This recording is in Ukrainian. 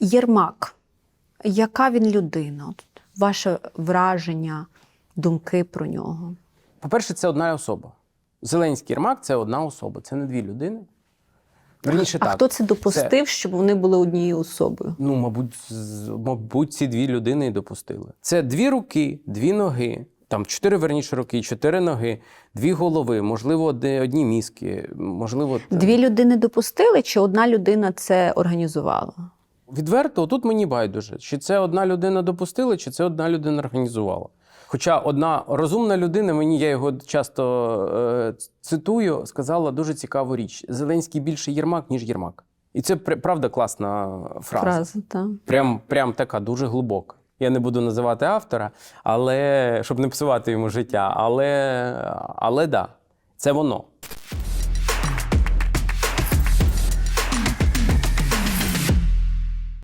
Єрмак. Яка він людина? Ваше враження, думки про нього? По-перше, це одна особа. Зеленський Єрмак це одна особа, це не дві людини. Верніше А так. хто це допустив, щоб вони були однією особою? Ну, мабуть, мабуть, ці дві людини і допустили. Це дві руки, дві ноги, там чотири верніше руки, чотири ноги, дві голови, можливо, одні мізки, можливо, там- Дві людини допустили, чи одна людина це організувала? Відверто, тут мені байдуже, чи це одна людина допустила, чи це одна людина організувала. Хоча одна розумна людина, мені я його часто е, цитую, сказала дуже цікаву річ: Зеленський більше Єрмак, ніж Єрмак. І це пр- правда класна фраза. Фраза, так. Прям, прям така дуже глибока. Я не буду називати автора, але щоб не псувати йому життя. Але, але да, це воно.